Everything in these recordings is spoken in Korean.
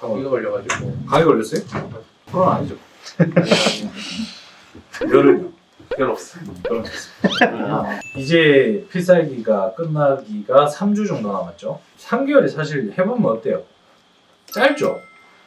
감기가 걸려가지고 감기 걸렸어요? 코로나 아니죠? 열은 별 없어요. 그런 거 있어요. 이제 필살기가 끝나기가 3주 정도 남았죠. 3개월이 사실 해보면 어때요? 짧죠?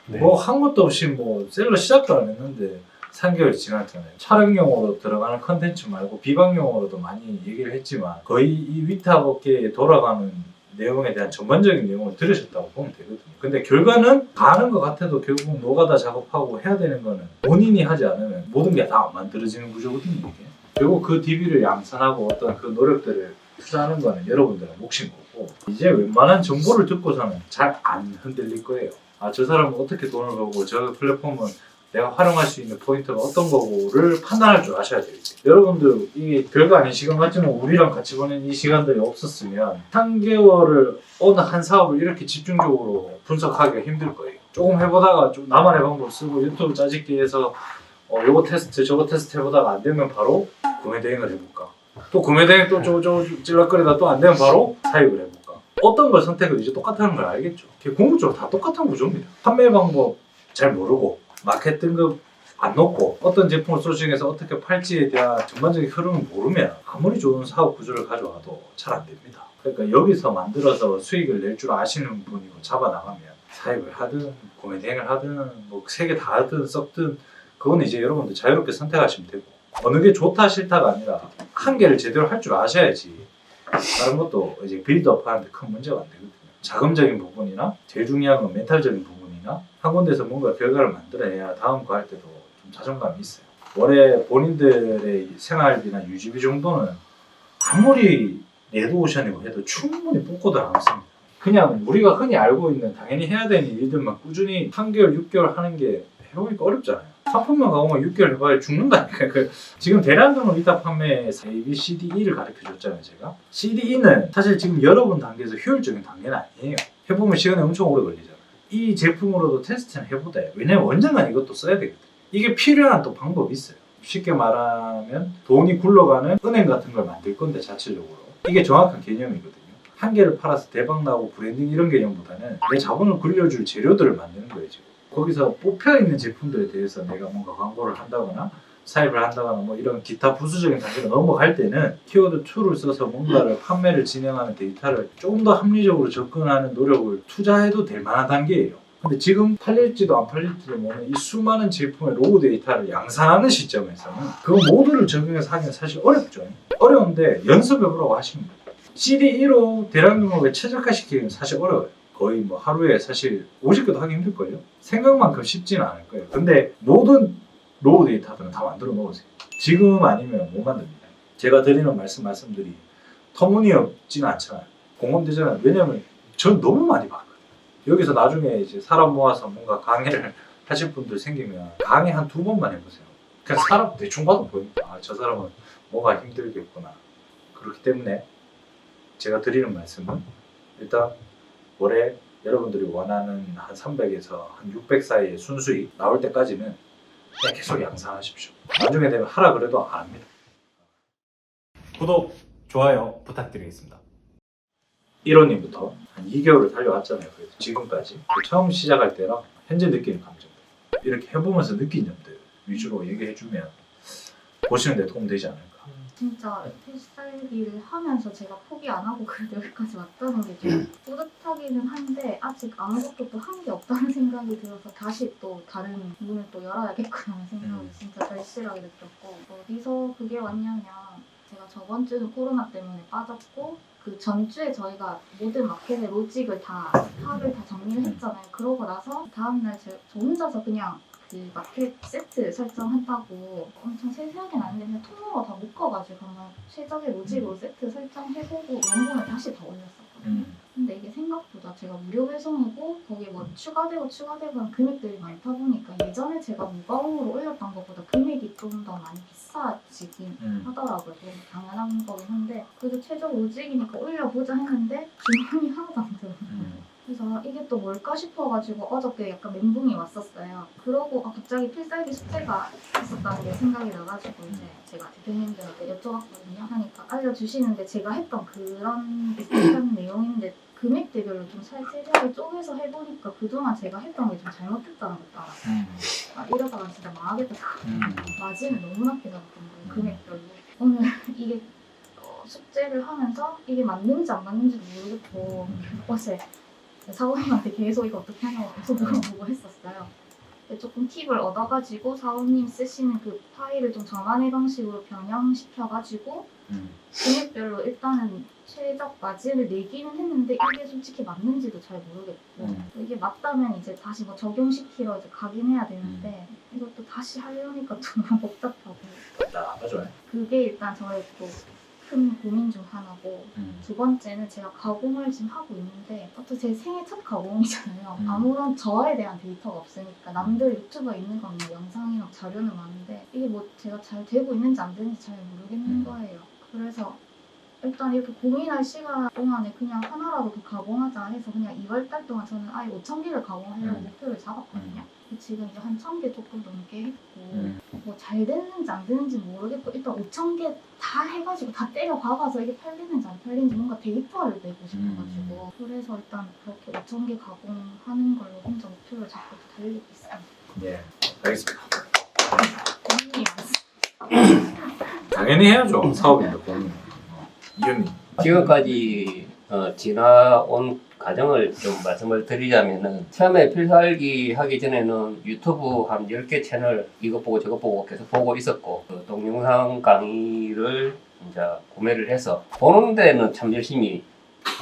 네. 뭐 한 것도 없이 뭐 셀러 시작도 안 했는데 3개월이 지났잖아요. 촬영용으로 들어가는 컨텐츠 말고 비방용으로도 많이 얘기를 했지만 거의 이 위탁 업계에 돌아가는 내용에 대한 전반적인 내용을 들으셨다고 보면 되거든요. 근데 결과는 가는 것 같아도 결국 노가다 작업하고 해야 되는 거는 본인이 하지 않으면 모든 게다안 만들어지는 구조거든요. 이게. 결국 그 DB를 양산하고 어떤 그 노력들을 투자하는 거는 여러분들의 몫인 거고 이제 웬만한 정보를 듣고서는 잘 안 흔들릴 거예요. 아 저 사람은 어떻게 돈을 벌고 저 플랫폼은 내가 활용할 수 있는 포인트가 어떤 거고를 판단할 줄 아셔야. 이제. 여러분들 이게 별거 아닌 시간 같지만 우리랑 같이 보낸 이 시간들이 없었으면 3개월을 어느 한 사업을 이렇게 집중적으로 분석하기가 힘들 거예요. 조금 해보다가 좀 나만의 방법 쓰고 유튜브 짜집기 해서 어, 요거 테스트 저거 테스트 해보다가 안 되면 바로 구매 대행을 해볼까. 또 구매 대행 또 저저 찔러거리다 또 안 되면 바로 사입을 해볼까. 어떤 걸 선택을 이제 똑같다는 걸 알겠죠. 궁극적으로 다 똑같은 구조입니다. 판매 방법 잘 모르고 마켓 등급 안 놓고 어떤 제품을 소싱해서 어떻게 팔지에 대한 전반적인 흐름을 모르면 아무리 좋은 사업 구조를 가져와도 잘 안 됩니다. 그러니까 여기서 만들어서 수익을 낼 줄 아시는 분이고 잡아 나가면 사입을 하든 대행을 하든 뭐 세 개 다 하든 썩든 그건 이제 여러분들 자유롭게 선택하시면 되고 어느 게 좋다 싫다가 아니라 한 개를 제대로 할 줄 아셔야지 다른 것도 이제 빌드업 하는데 큰 문제가 안 되거든요. 자금적인 부분이나 제일 중요한 건 멘탈적인 부분 이나 한 군데서 뭔가 결과를 만들어내야 다음 거 할 때도 좀 자존감이 있어요. 올해 본인들의 생활비나 유지비 정도는 아무리 레드오션이고 해도 충분히 뽑고도 남습니다. 그냥 우리가 흔히 알고 있는 당연히 해야 되는 일들만 꾸준히 3개월, 6개월 하는 게 해보니까 어렵잖아요. 상품만 가보면 6개월 해봐야 죽는다니까. 그 지금 대량으로 위탁 판매에서 A, B, C, D, E를 가르쳐 줬잖아요, 제가. C, D, E는 사실 지금 여러분 단계에서 효율적인 단계는 아니에요. 해보면 시간이 엄청 오래 걸리잖아요. 이 제품으로도 테스트는 해요. 왜냐면 언젠간 이것도 써야 되거든. 이게 필요한 또 방법이 있어요. 쉽게 말하면 돈이 굴러가는 은행 같은 걸 만들 건데 자체적으로 이게 정확한 개념이거든요. 한 개를 팔아서 대박 나고 브랜딩 이런 개념보다는 내 자본을 굴려줄 재료들을 만드는 거예요 지금. 거기서 뽑혀 있는 제품들에 대해서 내가 뭔가 광고를 한다거나 사입을 한다거나 뭐 이런 기타 부수적인 단계로 넘어갈 때는 키워드 툴을 써서 뭔가를 판매를 진행하는 데이터를 조금 더 합리적으로 접근하는 노력을 투자해도 될 만한 단계예요. 근데 지금 팔릴지도 안 팔릴지도 모르는 이 수많은 제품의 로우 데이터를 양산하는 시점에서는 그 모두를 적용해서 하기는 사실 어렵죠. 어려운데 연습해보라고 하시면 돼요. CD1로 대량경업에 최적화시키기는 사실 어려워요. 거의 뭐 하루에 사실 50개도 하기 힘들걸요? 생각만큼 쉽지는 않을 거예요. 근데 모든 로우 데이터들은 다 만들어 놓으세요. 지금 아니면 못 만듭니다. 제가 드리는 말씀 말씀들이 터무니없지는 않잖아요. 공감되잖아요. 왜냐면 전 너무 많이 봤거든요. 여기서 나중에 이제 사람 모아서 뭔가 강의를 하실 분들 생기면 강의 한 두 번만 해보세요. 그냥 사람 대충 봐도 보입니다. 아, 저 사람은 뭐가 힘들겠구나. 그렇기 때문에 제가 드리는 말씀은 일단 올해 여러분들이 원하는 한 300에서 한 600 사이의 순수익 나올 때까지는 그냥 계속 양산하십시오. 나중에 되면 하라 그래도 안 합니다. 구독, 좋아요 부탁드리겠습니다. 1호님부터 한 2개월을 달려왔잖아요. 그래도 지금까지 처음 시작할 때랑 현재 느끼는 감정들 이렇게 해보면서 느낀 점들 위주로 얘기해주면 보시는 데 도움 되지 않을까. 진짜 필살기를 하면서 제가 포기 안 하고 그래도 여기까지 왔다는 게 좀 뿌듯하기는 한데 아직 아무것도 또 한 게 없다는 생각이 들어서 다시 또 다른 문을 또 열어야겠구나 생각을 음. 진짜 절실하게 느꼈고 어디서 그게 왔냐면 제가 저번 주는 코로나 때문에 빠졌고 그 전주에 저희가 모든 마켓의 로직을 다 파악을 다 정리를 했잖아요. 그러고 나서 다음날 제, 저 혼자서 그냥 그 마켓 세트 설정한다고 엄청 세세하게는 아닌데 그냥 통로가 다 묶어가지고 그러면 최적의 로직으로 세트 설정해보고 연봉을 다시 더 올렸었거든요. 음. 근데 이게 생각보다 제가 무료 배송이고 거기에 뭐 추가되고 추가되고 한 금액들이 많다 보니까 예전에 제가 무과금으로 올렸던 것보다 금액이 좀 더 많이 비싸지긴 음. 하더라고요. 당연한 거긴 한데 그래도 최저 로직이니까 올려보자 했는데 주문이 하나도 안 들어요. 음. 그래서 이게 또 뭘까 싶어가지고 어저께 약간 멘붕이 왔었어요. 그러고 아, 갑자기 필살기 숙제가 있었다는 게 생각이 나가지고 이제 제가 대표님들한테 여쭤봤거든요. 하니까 알려주시는데 제가 했던 그런 비슷한 내용인데 금액대별로 좀 살세하게 쪼개서 해보니까 그동안 제가 했던 게 좀 잘못됐다는 것도 알았어요. 음. 아, 이러다가 진짜 망하겠다. 음. 마진을 너무 낮게 잡았던 거예요. 음. 금액별로. 오늘 이게 어, 숙제를 하면서 이게 맞는지 안 맞는지도 모르겠고 어제 사모님한테 계속 이거 어떻게 하냐고 계속 물어보고 했었어요. 조금 팁을 얻어가지고 사모님 쓰시는 그 파일을 좀 저만의 방식으로 변형시켜가지고 음. 금액별로 일단은 최적 마진을 내기는 했는데 이게 솔직히 맞는지도 잘 모르겠고 음. 이게 맞다면 이제 다시 뭐 적용시키러 이제 가긴 해야 되는데 이것도 다시 하려니까 좀 복잡하고 나 맞아. 그게 일단 저의 또 큰 고민 중 하나고 음. 두 번째는 제가 가공을 지금 하고 있는데 어또 제 생애 첫 가공이잖아요. 음. 아무런 저에 대한 데이터가 없으니까 남들 유튜브에 있는 건 뭐 영상이랑 자료는 많은데 이게 뭐 제가 잘 되고 있는지 안 되는지 잘 모르겠는 음. 거예요. 그래서 일단 이렇게 고민할 시간 동안에 그냥 하나라도 더 가공하자 해서 그냥 2월 달 동안 저는 아예 5천 개를 가공하려고 음. 목표를 잡았거든요. 지금 이제 한천 개 조금 넘게 했고 음. 뭐잘 됐는지 안 됐는지 모르겠고 일단 5천 개 다 해가지고 다 때려 박아서 이게 팔리는지 안 팔리는지 뭔가 데이터를 내고 싶어가지고 그래서 일단 그렇게 5천 개 가공하는 걸로 혼자 목표를 잡고 달리고 있습니다. 예. 알겠습니다. 당연히 해야죠. 사업인데. 이현이. 지금까지 어, 지나온 과정을 좀 말씀을 드리자면은 처음에 필살기 하기 전에는 유튜브 한 10개 채널 이것 보고 저것 보고 계속 보고 있었고 그 동영상 강의를 이제 구매를 해서 보는 데는 참 열심히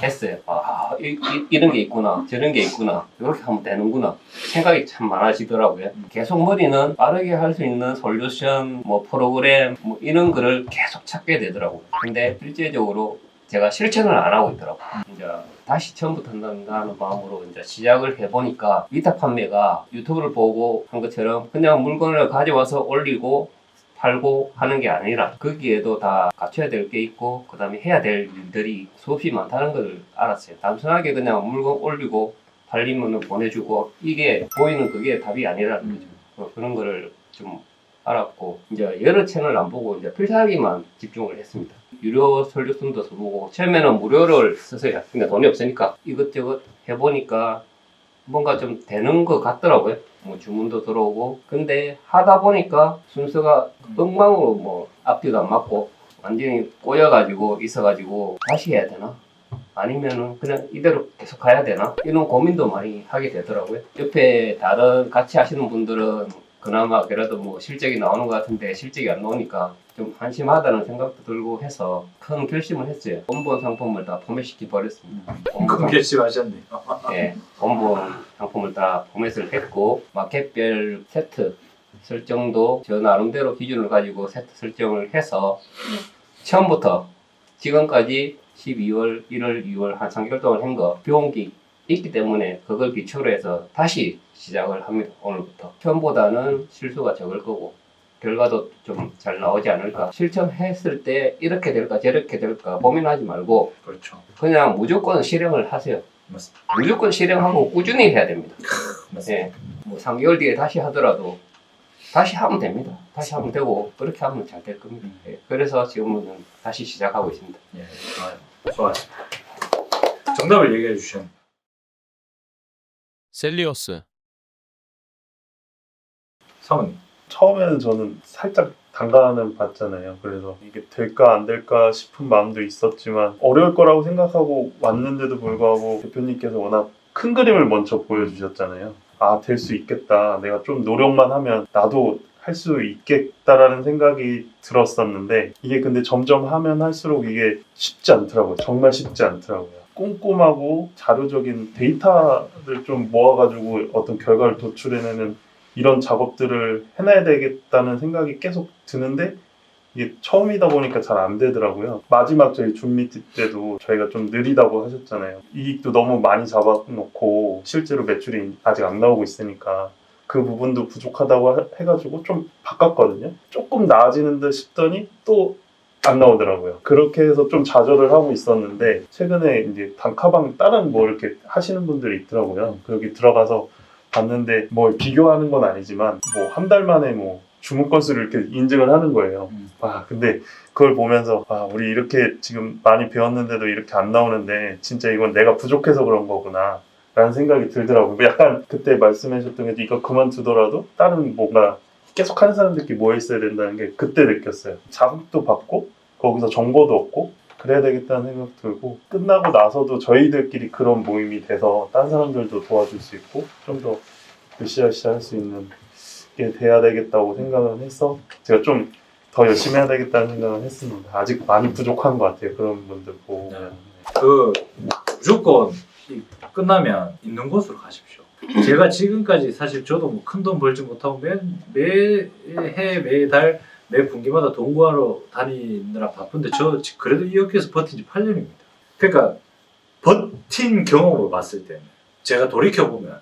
했어요. 아, 이, 런게 있구나. 저런 게 있구나. 이렇게 하면 되는구나. 생각이 참 많아지더라고요. 계속 머리는 빠르게 할 수 있는 솔루션, 뭐 프로그램, 뭐 이런 거를 계속 찾게 되더라고요. 근데 실제적으로 제가 실천을 안 하고 있더라고요. 이제 다시 처음부터 한다 하는 마음으로 이제 시작을 해보니까 위탁 판매가 유튜브를 보고 한 것처럼 그냥 물건을 가져와서 올리고 팔고 하는 게 아니라 거기에도 다 갖춰야 될 게 있고 그 다음에 해야 될 일들이 수없이 많다는 걸 알았어요. 단순하게 그냥 물건 올리고 팔리면 보내주고 이게 보이는 그게 답이 아니라는 거죠. 어, 그런 거를 좀 알았고 이제 여러 채널 안 보고 이제 필살기만 집중을 했습니다. 유료 솔루션도 써보고 처음에는 무료를 썼어요. 그러니까 돈이 없으니까 이것저것 해보니까 뭔가 좀 되는 것 같더라고요. 뭐 주문도 들어오고 근데 하다 보니까 순서가 엉망으로 뭐 앞뒤도 안 맞고 완전히 꼬여가지고 있어가지고 다시 해야 되나? 아니면은 그냥 이대로 계속 가야 되나? 이런 고민도 많이 하게 되더라고요. 옆에 다른 같이 하시는 분들은 그나마 그래도 뭐 실적이 나오는 것 같은데 실적이 안 나오니까 좀 한심하다는 생각도 들고 해서 큰 결심을 했어요. 원본 상품을 다 포맷시켜 버렸습니다. 큰 결심하셨네. 예, 원본 상품을 다 포맷을 했고 마켓별 세트 설정도 저 나름대로 기준을 가지고 세트 설정을 해서 처음부터 지금까지 12월, 1월, 2월 한 3개월 동안 한 거 비용기 있기 때문에 그걸 기초로 해서 다시 시작을 합니다. 오늘부터. 처음보다는 실수가 적을 거고 결과도 좀 잘 나오지 않을까. 실천했을 때 이렇게 될까 저렇게 될까 고민하지 말고 그렇죠. 그냥 무조건 실행을 하세요. 맞습니다. 무조건 실행하고 꾸준히 해야 됩니다. 맞습니다. 예. 뭐 3개월 뒤에 다시 하더라도 다시 하면 됩니다. 다시 하면 되고 그렇게 하면 잘 될 겁니다. 예. 그래서 지금은 다시 시작하고 있습니다. 예. 좋아요. 좋았습니다. 정답을 얘기해 주시면. 셀리어스 사모님. 처음에는 저는 살짝 단가는 봤잖아요. 그래서 이게 될까 안 될까 싶은 마음도 있었지만 어려울 거라고 생각하고 왔는데도 불구하고 대표님께서 워낙 큰 그림을 먼저 보여주셨잖아요. 아, 될 수 있겠다. 내가 좀 노력만 하면 나도 할 수 있겠다라는 생각이 들었었는데 이게 근데 점점 하면 할수록 이게 쉽지 않더라고요. 정말 쉽지 않더라고요. 꼼꼼하고 자료적인 데이터를 좀 모아가지고 어떤 결과를 도출해내는 이런 작업들을 해놔야 되겠다는 생각이 계속 드는데 이게 처음이다 보니까 잘 안 되더라고요. 마지막 저희 줌미트 때도 저희가 좀 느리다고 하셨잖아요. 이익도 너무 많이 잡아놓고 실제로 매출이 아직 안 나오고 있으니까 그 부분도 부족하다고 하- 해가지고 좀 바꿨거든요. 조금 나아지는 듯 싶더니 또 안 나오더라고요. 그렇게 해서 좀 좌절을 하고 있었는데 최근에 이제 단카방 다른 뭐 이렇게 하시는 분들이 있더라고요. 거기 들어가서 봤는데 뭘 비교하는 건 아니지만 뭐 한 달 만에 뭐 주문 건수를 이렇게 인증을 하는 거예요. 음. 아 근데 그걸 보면서 아 우리 이렇게 지금 많이 배웠는데도 이렇게 안 나오는데 진짜 이건 내가 부족해서 그런 거구나. 라는 생각이 들더라고요. 약간 그때 말씀하셨던 게 이거 그만두더라도 다른 뭔가 계속 하는 사람들끼리 모여 있어야 된다는 게 그때 느꼈어요. 자극도 받고 거기서 정보도 얻고 그래야 되겠다는 생각 들고 끝나고 나서도 저희들끼리 그런 모임이 돼서 딴 사람들도 도와줄 수 있고 좀 더 으쌰으쌰 할수 있는 게 돼야 되겠다고 생각을 해서 제가 좀 더 열심히 해야 되겠다는 생각을 했습니다. 아직 많이 부족한 것 같아요. 그런 분들 보면. 그 무조건 이 끝나면 있는 곳으로 가십시오. 제가 지금까지 사실 저도 뭐 큰 돈 벌지 못하고 매해 매달 매 분기마다 돈 구하러 다니느라 바쁜데 저 지- 그래도 이 업계에서 버틴 지 8년입니다. 그러니까 버틴 경험으로 봤을 때는 제가 돌이켜 보면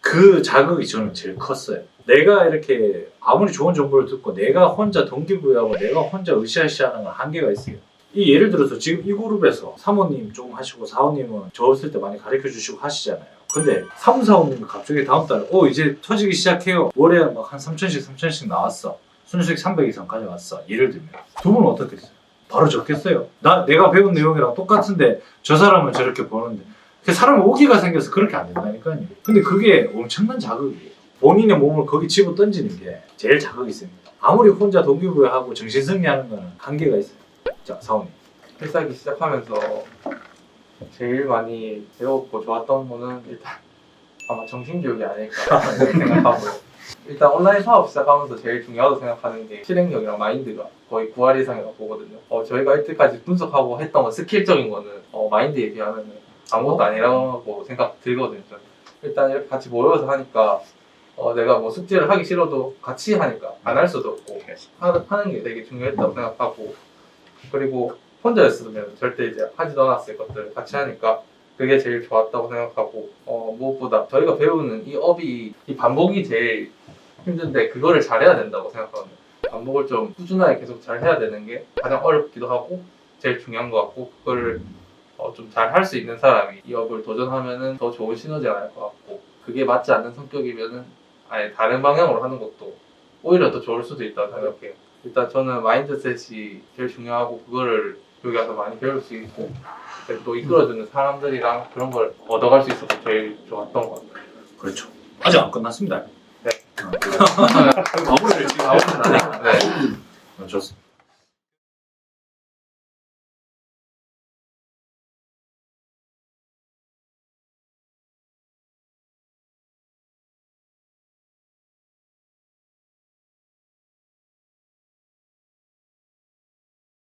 그 자극이 저는 제일 컸어요. 내가 이렇게 아무리 좋은 정보를 듣고 내가 혼자 동기부여하고 내가 혼자 으쌰으쌰하는 건 한계가 있어요. 이 예를 들어서 지금 이 그룹에서 사모님 좀 하시고 사원님은 저 어렸을 때 많이 가르쳐 주시고 하시잖아요. 근데 사무 사원님이 갑자기 다음 달에 어 이제 터지기 시작해요. 월에 막 한 3천씩 3천씩 나왔어. 순수익 300 이상 가져왔어. 예를 들면 두 분은 어떻겠어요? 바로 적겠어요. 나 내가 배운 내용이랑 똑같은데 저 사람은 저렇게 보는데 그 사람 오기가 생겨서 그렇게 안 된다니까요. 근데 그게 엄청난 자극이에요. 본인의 몸을 거기 집어 던지는 게 제일 자극이 셉니다. 아무리 혼자 동기부여하고 정신승리하는 거는 한계가 있어요. 자, 사원님. 필살기 시작하면서 제일 많이 배웠고 좋았던 거는 일단 아마 정신교육이 아닐까 생각하고요. 일단 온라인 사업 시작 하면서 제일 중요하다고 생각하는 게 실행력이랑 마인드가 거의 9할 이상이라고 보거든요. 어, 저희가 이때까지 분석하고 했던 건 스킬적인 거는 어, 마인드에 비하면 아무것도 아니라고 생각 들거든요. 저는. 일단 이렇게 같이 모여서 하니까 어, 내가 뭐 숙제를 하기 싫어도 같이 하니까 안 할 수도 없고 하, 하는 게 되게 중요했다고 생각하고 그리고 혼자였으면 절대 이제 하지도 않았을 것들을 같이 하니까 그게 제일 좋았다고 생각하고 어, 무엇보다 저희가 배우는 이 업이 이 반복이 제일 힘든데 그거를 잘해야 된다고 생각하거든요. 반복을 좀 꾸준하게 계속 잘 해야 되는 게 가장 어렵기도 하고 제일 중요한 것 같고 그거를 어, 좀 잘 할 수 있는 사람이 이 업을 도전하면은 더 좋은 시너지가 날 것 같고 그게 맞지 않는 성격이면은 아예 다른 방향으로 하는 것도 오히려 더 좋을 수도 있다고 생각해요. 일단 저는 마인드셋이 제일 중요하고 그거를 여기 와서 많이 배울 수 있고 또 이끌어주는 사람들이랑 그런 걸 얻어갈 수 있어서 제일 좋았던 것 같아요. 그렇죠. 아직 안 끝났습니다. 네. 어. 마무리를 지금 하고 있는데 네. 어, 좋습니다.